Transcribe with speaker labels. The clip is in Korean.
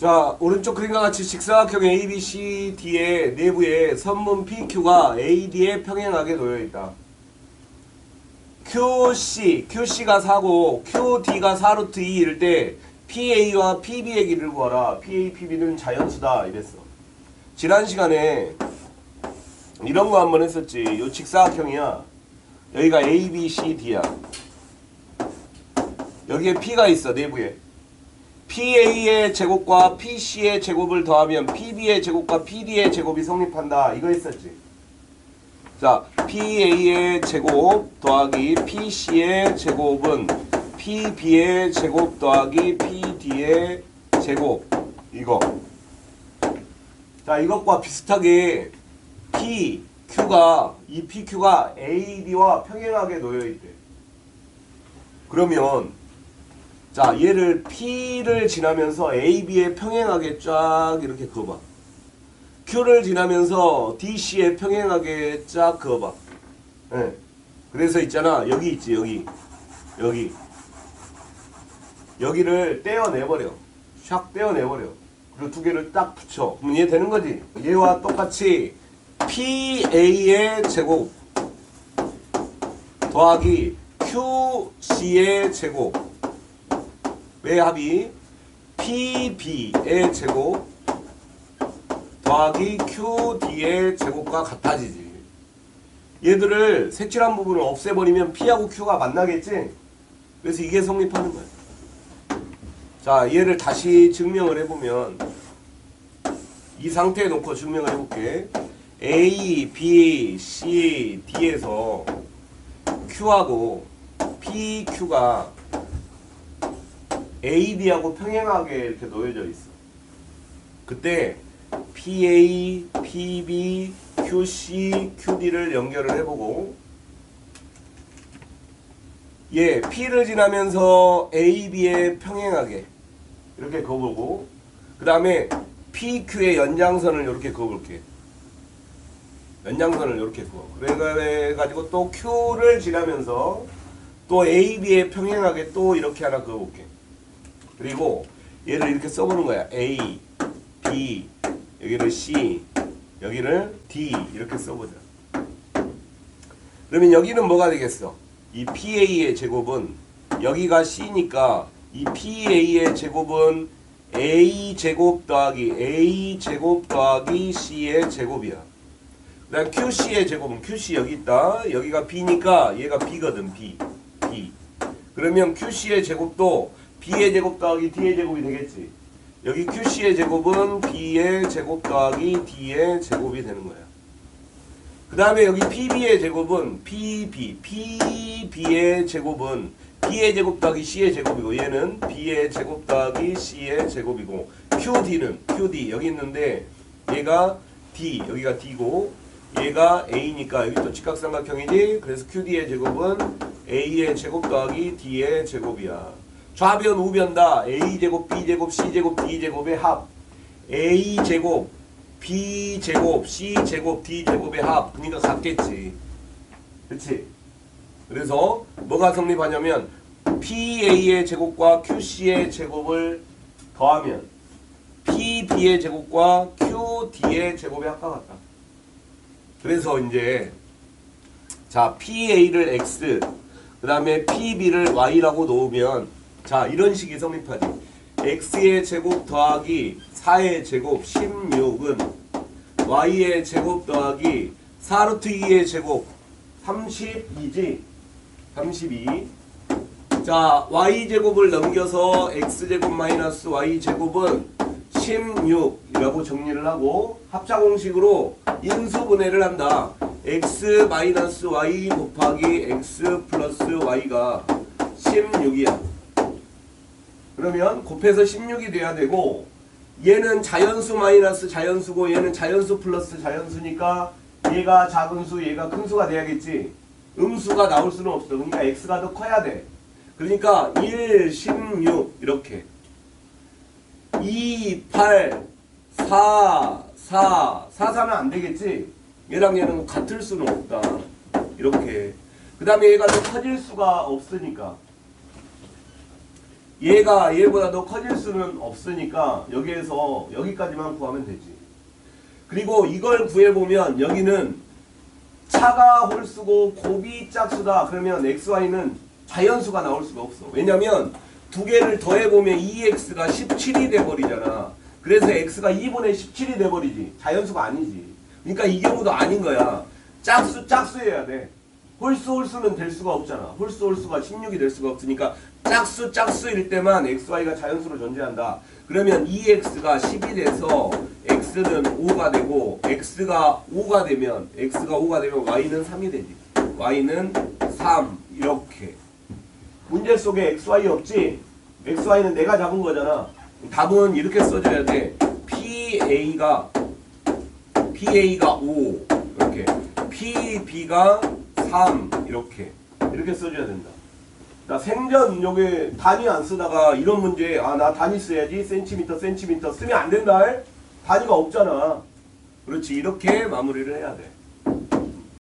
Speaker 1: 자, 오른쪽 그림과 같이 직사각형 ABCD의 내부에 선문 PQ가 AD에 평행하게 놓여 있다. QC, QC가 4고 QD가 4루트 2일 때 PA와 PB의 길을 구하라. PA, PB는 자연수다. 이랬어. 지난 시간에 이런 거 한 번 했었지. 요 직사각형이야. 여기가 A, B, C, D야. 여기에 P가 있어, 내부에. PA의 제곱과 PC의 제곱을 더하면 PB의 제곱과 PD의 제곱이 성립한다. 이거 했었지. 자, PA의 제곱 더하기 PC의 제곱은 PB의 제곱 더하기 PD의 제곱. 이거. 자, 이것과 비슷하게 P, Q가, 이 PQ가 AB와 평행하게 놓여 있대. 그러면 자, 얘를 P를 지나면서 AB에 평행하게 쫙 이렇게 그어봐. Q를 지나면서 DC에 평행하게 쫙 그어봐. 예. 그래서 있잖아. 여기 있지, 여기. 여기. 여기를 떼어내버려. 샥 떼어내버려. 그리고 두 개를 딱 붙여. 그럼 얘 되는 거지. 얘와 똑같이 PA의 제곱 더하기 QC의 제곱 왜 합이 PB의 제곱 더하기 QD의 제곱과 같아지지. 얘들을 색칠한 부분을 없애버리면 P하고 Q가 만나겠지? 그래서 이게 성립하는 거야. 자, 얘를 다시 증명을 해보면 이 상태에 놓고 증명을 해볼게. A, B, C, D에서 Q하고 P, Q 가 AB하고 평행하게 이렇게 놓여져 있어. 그때 PA, PB, QC, QD를 연결을 해보고 예, P를 지나면서 AB에 평행하게 이렇게 그어보고 그 다음에 PQ의 연장선을 이렇게 그어볼게. 연장선을 이렇게 그어. 그래가지고 또 Q를 지나면서 또 AB에 평행하게 또 이렇게 하나 그어볼게. 그리고 얘를 이렇게 써보는 거야. A, B, 여기를 C, 여기를 D 이렇게 써보자. 그러면 여기는 뭐가 되겠어? 이 PA의 제곱은 여기가 C니까 이 PA의 제곱은 A 제곱 더하기 A 제곱 더하기 C의 제곱이야. 그다음 QC의 제곱은 QC 여기 있다. 여기가 B니까 얘가 B거든. B. B. 그러면 QC의 제곱도 B의 제곱 더하기 D의 제곱이 되겠지. 여기 QC의 제곱은 B의 제곱 더하기 D의 제곱이 되는 거야. 그 다음에 여기 PB의 제곱은 PB, PB의 제곱은 B의 제곱 더하기 C의 제곱이고 얘는 B의 제곱 더하기 C의 제곱이고 QD는 QD 여기 있는데 얘가 D 여기가 D고 얘가 A니까 여기 또 직각삼각형이지 그래서 QD의 제곱은 A의 제곱 더하기 D의 제곱이야 좌변 우변 다. A제곱 B제곱 C제곱 D제곱의 합. A제곱 B제곱 C제곱 D제곱의 합. 그러니까 같겠지. 그렇지 그래서 뭐가 성립하냐면 PA의 제곱과 QC의 제곱을 더하면 PB의 제곱과 QD의 제곱이 아까 같다. 그래서 이제 자 PA를 X 그 다음에 PB를 Y라고 놓으면 자 이런 식이 성립하지 X의 제곱 더하기 4의 제곱 16은 Y의 제곱 더하기 4루트 2의 제곱 32지 32 자, y제곱을 넘겨서 x제곱 마이너스 y제곱은 16이라고 정리를 하고 합자공식으로 인수분해를 한다. x 마이너스 y 곱하기 x 플러스 y가 16이야. 그러면 곱해서 16이 돼야 되고 얘는 자연수 마이너스 자연수고 얘는 자연수 플러스 자연수니까 얘가 작은 수 얘가 큰 수가 돼야겠지. 음수가 나올 수는 없어. 그러니까 x가 더 커야 돼. 그러니까 1, 16 이렇게 2, 8, 4, 4, 4, 4는 안 되겠지? 얘랑 얘는 같을 수는 없다. 이렇게. 그 다음에 얘가 더 커질 수가 없으니까 얘가 얘보다 더 커질 수는 없으니까 여기에서 여기까지만 구하면 되지. 그리고 이걸 구해보면 여기는 차가 홀수고 곱이 짝수다. 그러면 xy는 자연수가 나올 수가 없어. 왜냐면 두 개를 더해보면 2x가 17이 돼버리잖아. 그래서 x가 2분의 17이 돼버리지. 자연수가 아니지. 그러니까 이 경우도 아닌 거야. 짝수 짝수여야 돼. 홀수 홀수는 될 수가 없잖아. 홀수 홀수가 16이 될 수가 없으니까 짝수 짝수일 때만 xy가 자연수로 존재한다. 그러면 2x가 10이 돼서 x는 5가 되고 x가 5가 되면 x가 5가 되면 y는 3이 되지. y는 3 이렇게. 문제 속에 xy 없지? xy는 내가 잡은 거잖아. 답은 이렇게 써줘야 돼. PA가 PA가 5 이렇게 PB가 3 이렇게 이렇게 써줘야 된다. 나 생전 여기 단위 안 쓰다가 이런 문제 아나 단위 써야지 센티미터 센티미터 쓰면 안 된다. 단위가 없잖아. 그렇지 이렇게 마무리를 해야 돼.